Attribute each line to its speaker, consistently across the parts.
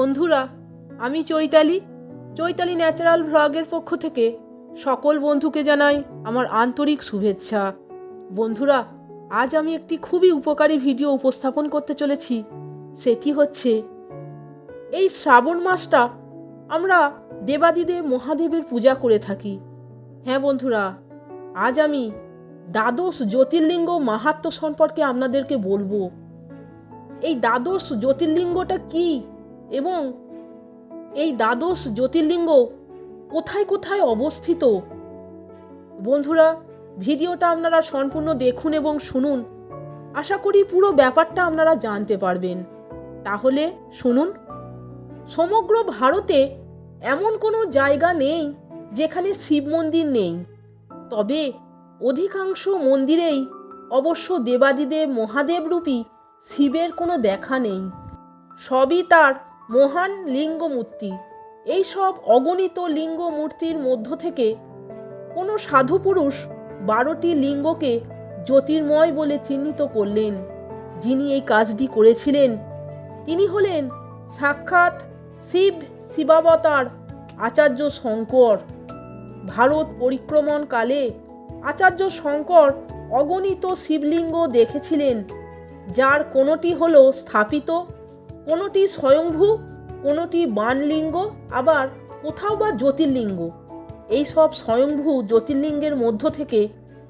Speaker 1: বন্ধুরা, আমি চৈতালি। চৈতালি ন্যাচারাল ভ্লগের পক্ষ থেকে সকল বন্ধুকে জানাই আমার আন্তরিক শুভেচ্ছা। বন্ধুরা, আজ আমি একটি খুবই উপকারী ভিডিও উপস্থাপন করতে চলেছি। সেটি হচ্ছে, এই শ্রাবণ মাসটা আমরা দেবাদিদেব মহাদেবের পূজা করে থাকি। হ্যাঁ বন্ধুরা, আজ আমি দ্বাদশ জ্যোতির্লিঙ্গ মাহাত্ম্য সম্পর্কে আপনাদেরকে বলব। এই দ্বাদশ জ্যোতির্লিঙ্গটা কি? এবং এই দ্বাদশ জ্যোতির্লিঙ্গ কোথায় কোথায় অবস্থিত? বন্ধুরা, ভিডিওটা আপনারা সম্পূর্ণ দেখুন এবং শুনুন। আশা করি পুরো ব্যাপারটা আপনারা জানতে পারবেন। তাহলে শুনুন। সমগ্র ভারতে এমন কোনো জায়গা নেই যেখানে শিব মন্দির নেই। তবে অধিকাংশ মন্দিরেই অবশ্য দেবাদিদেব মহাদেবরূপী শিবের কোনো দেখা নেই। সবই তার মহান লিঙ্গ মূর্তি এই সব অগণিত লিঙ্গ মূর্তির মধ্য থেকে কোনো সাধু পুরুষ বারোটি লিঙ্গকে জ্যোতির্ময় বলে চিহ্নিত করলেন। যিনি এই কাজটি করেছিলেন, তিনি হলেন সাক্ষাৎ শিব শিবাবতার আচার্য শঙ্কর। ভারত পরিক্রমণকালে আচার্য শঙ্কর অগণিত শিবলিঙ্গ দেখেছিলেন, যার কোনোটি হল স্থাপিত কোনোটি স্বয়ংভূ, কোনোটি বানলিঙ্গ আবার কোথাও বা জ্যোতির্লিঙ্গ। এই সব স্বয়ংভূ জ্যোতির্লিঙ্গের মধ্য থেকে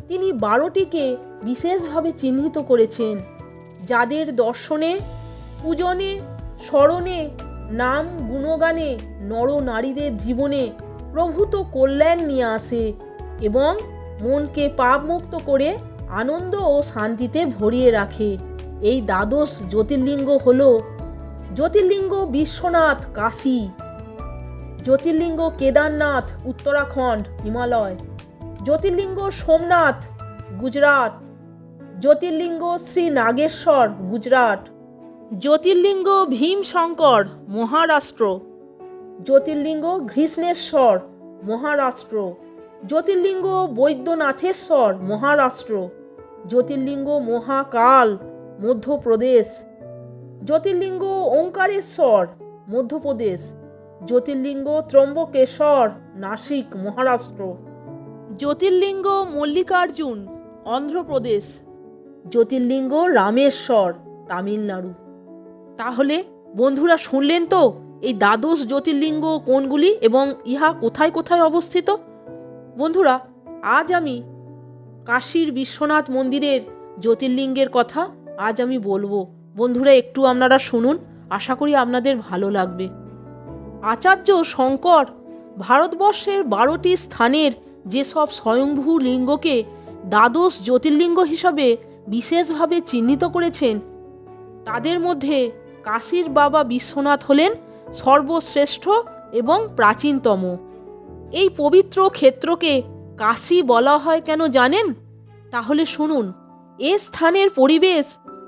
Speaker 1: তিনি বারোটিকে বিশেষভাবে চিহ্নিত করেছেন, যাদের দর্শনে, পূজনে, স্মরণে, নাম গুণগানে নর নারীদের জীবনে প্রভূত কল্যাণ নিয়ে আসে এবং মনকে পাপমুক্ত করে আনন্দ ও শান্তিতে ভরিয়ে রাখে। এই দ্বাদশ জ্যোতির্লিঙ্গ হল জ্যোতির্লিঙ্গ বিশ্বনাথ কাশী। জ্যোতির্লিঙ্গ কেদারনাথ উত্তরাখণ্ড হিমালয়। জ্যোতির্লিঙ্গ সোমনাথ গুজরাট। জ্যোতির্লিঙ্গ শ্রী নাগেশ্বর গুজরাট। জ্যোতির্লিঙ্গ ভীমশঙ্কর মহারাষ্ট্র। জ্যোতির্লিঙ্গ ঘৃষ্ণেশ্বর মহারাষ্ট্র। জ্যোতির্লিঙ্গ বৈদ্যনাথেশ্বর মহারাষ্ট্র। জ্যোতির্লিঙ্গ মহাকাল মধ্যপ্রদেশ। জ্যোতির্লিঙ্গ ওঙ্কারেশ্বর মধ্যপ্রদেশ জ্যোতির্লিঙ্গ ত্রম্বকেশ্বর নাসিক মহারাষ্ট্র। জ্যোতির্লিঙ্গ মল্লিকার্জুন অন্ধ্রপ্রদেশ। জ্যোতির্লিঙ্গ রামেশ্বর তামিলনাড়ু। তাহলে বন্ধুরা শুনলেন তো এই দ্বাদশ জ্যোতির্লিঙ্গ কোনগুলি এবং ইহা কোথায় কোথায় অবস্থিত? বন্ধুরা আজ আমি কাশীর বিশ্বনাথ মন্দিরের জ্যোতির্লিঙ্গের কথা আজ আমি বলব। বন্ধুরা একটু আপনারা শুনুন। আশা করি আপনাদের ভালো লাগবে। আচার্য শঙ্কর, ভারতবর্ষের বারোটি স্থানের যেসব স্বয়ংভূ লিঙ্গকে দ্বাদশ জ্যোতির্লিঙ্গ হিসাবে বিশেষভাবে চিহ্নিত করেছেন, তাদের মধ্যে কাশীর বাবা বিশ্বনাথ হলেন সর্বশ্রেষ্ঠ এবং প্রাচীনতম। এই পবিত্র ক্ষেত্রকে কাশী বলা হয় কেন জানেন? তাহলে শুনুন, এ স্থানের পরিবেশ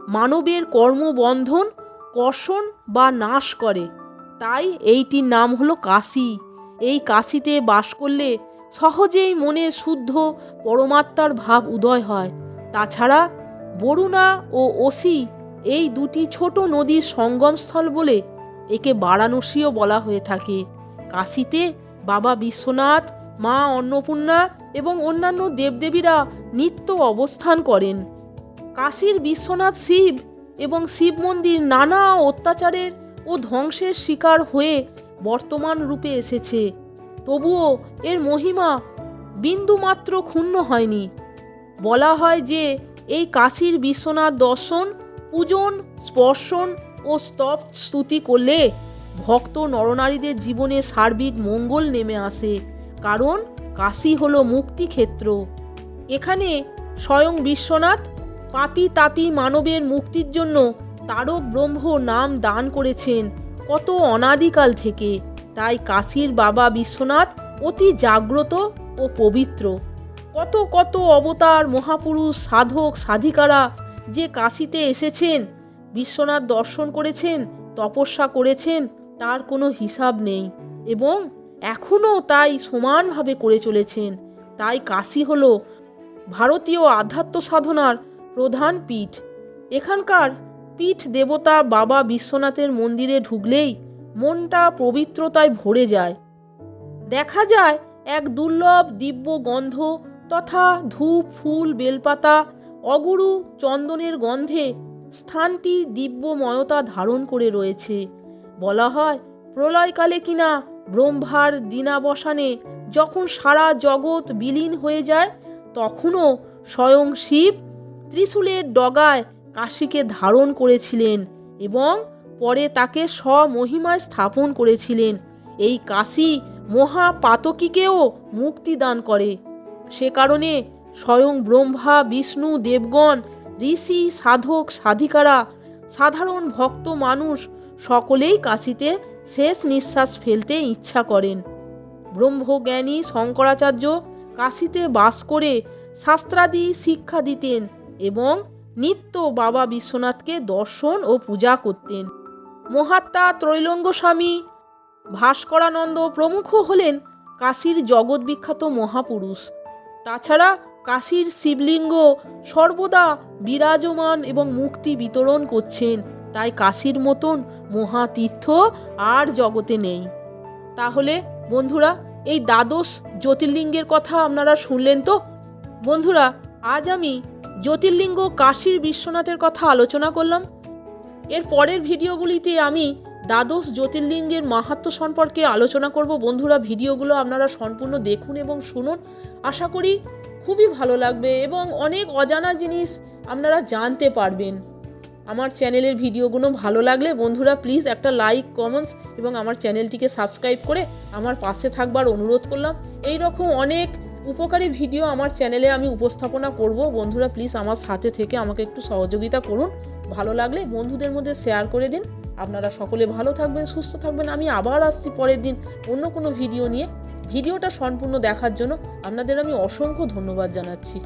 Speaker 1: মানবের কর্মবন্ধন কর্ষণ বা নাশ করে। তাই এইটির নাম হলো কাশী। এই কাশীতে বাস করলে সহজেই মনে শুদ্ধ পরমাত্মার ভাব উদয় হয়। তাছাড়া বরুণা ও ওসি এই দুটি ছোট নদীর সঙ্গমস্থল বলে একে বারাণসীও বলা হয়ে থাকে। কাশীতে বাবা বিশ্বনাথ, মা অন্নপূর্ণা এবং অন্যান্য দেবদেবীরা নিত্য অবস্থান করেন। কাশীর বিশ্বনাথ শিব এবং শিব মন্দির নানা অত্যাচারের ও ধ্বংসের শিকার হয়ে বর্তমান রূপে এসেছে। তবুও এর মহিমা বিন্দুমাত্র ক্ষুণ্ণ হয়নি। বলা হয় যে এই কাশীর বিশ্বনাথ দর্শন, পূজন, স্পর্শন ও স্তব স্তুতি করলে ভক্ত নরনারীদের জীবনে সার্বিক মঙ্গল নেমে আসে, কারণ কাশী হলো মুক্তিক্ষেত্র। এখানে স্বয়ং বিশ্বনাথ পাপি তাপি মানবের মুক্তির জন্য তারক ব্রহ্ম নাম দান করেছেন। কত অনাদিকাল থেকে। তাই কাশীর বাবা বিশ্বনাথ অতি জাগ্রত ও পবিত্র। কত কত অবতার, মহাপুরুষ, সাধক, সাধিকারা যে কাশীতে এসেছেন, বিশ্বনাথ দর্শন করেছেন, তপস্যা করেছেন, তার কোনো হিসাব নেই। এবং এখনও তাই সমানভাবে করে চলেছেন। তাই কাশী হল ভারতীয় আধ্যাত্ম সাধনার প্রধান পীঠ। এখানকার পীঠ দেবতা বাবা বিশ্বনাথের মন্দিরে ঢুকলেই মনটা পবিত্রতায় ভরে যায়। দেখা যায় এক দুর্লভ দিব্য গন্ধ তথা ধূপ, ফুল, বেলপাতা অগুরু চন্দনের গন্ধে স্থানটি দিব্যময়তা ধারণ করে রয়েছে। বলা হয়, প্রলয়কালে কিনা ব্রহ্মার দিনাবসানে যখন সারা জগৎ বিলীন হয়ে যায়, তখনও স্বয়ং শিব ত্রিশূলের ডগায় কাশীকে ধারণ করেছিলেন এবং পরে তাকে স্বমহিমায় স্থাপন করেছিলেন। এই কাশী মহাপাতকীকেও মুক্তি দান করে। সে কারণে স্বয়ং ব্রহ্মা, বিষ্ণু, দেবগণ, ঋষি, সাধক, সাধিকারা, সাধারণ ভক্ত মানুষ সকলেই কাশীতে শেষ নিঃশ্বাস ফেলতে ইচ্ছা করেন। ব্রহ্মজ্ঞানী শঙ্করাচার্য কাশীতে বাস করে শাস্ত্রাদি শিক্ষা দিতেন। এবং নিত্য বাবা বিশ্বনাথকে দর্শন ও পূজা করতেন। মহাত্মা ত্রৈলঙ্গ স্বামী ভাস্করানন্দ প্রমুখ হলেন কাশীর জগৎ বিখ্যাত মহাপুরুষ। তাছাড়া কাশীর শিবলিঙ্গ সর্বদা বিরাজমান এবং মুক্তি বিতরণ করছেন, তাই কাশীর মতন মহাতীর্থ আর জগতে নেই। তাহলে বন্ধুরা, এই দ্বাদশ জ্যোতির্লিঙ্গের কথা আপনারা শুনলেন তো? বন্ধুরা আজ আমি জ্যোতির্লিঙ্গ কাশীর বিশ্বনাথের কথা আলোচনা করলাম। এর পরের ভিডিওগুলিতে আমি দ্বাদশ জ্যোতির্লিঙ্গের মাহাত্ম্য সম্পর্কে আলোচনা করব। বন্ধুরা, ভিডিওগুলো আপনারা সম্পূর্ণ দেখুন এবং শুনুন। আশা করি খুবই ভালো লাগবে এবং অনেক অজানা জিনিস আপনারা জানতে পারবেন। আমার চ্যানেলের ভিডিওগুলো ভালো লাগলে বন্ধুরা প্লিজ একটা লাইক কমেন্টস এবং আমার চ্যানেলটিকে সাবস্ক্রাইব করে আমার পাশে থাকবার অনুরোধ করলাম। এই রকম অনেক উপকারী ভিডিও আমার চ্যানেলে আমি উপস্থাপনা করব। বন্ধুরা প্লিজ আমার সাথে থেকে আমাকে একটু সহযোগিতা করুন। ভালো লাগলে বন্ধুদের মধ্যে শেয়ার করে দিন। আপনারা সকলে ভালো থাকবেন, সুস্থ থাকবেন। আমি আবার আসছি পরের দিন অন্য কোনো ভিডিও নিয়ে। ভিডিওটা সম্পূর্ণ দেখার জন্য আপনাদের আমি অসংখ্য ধন্যবাদ জানাচ্ছি।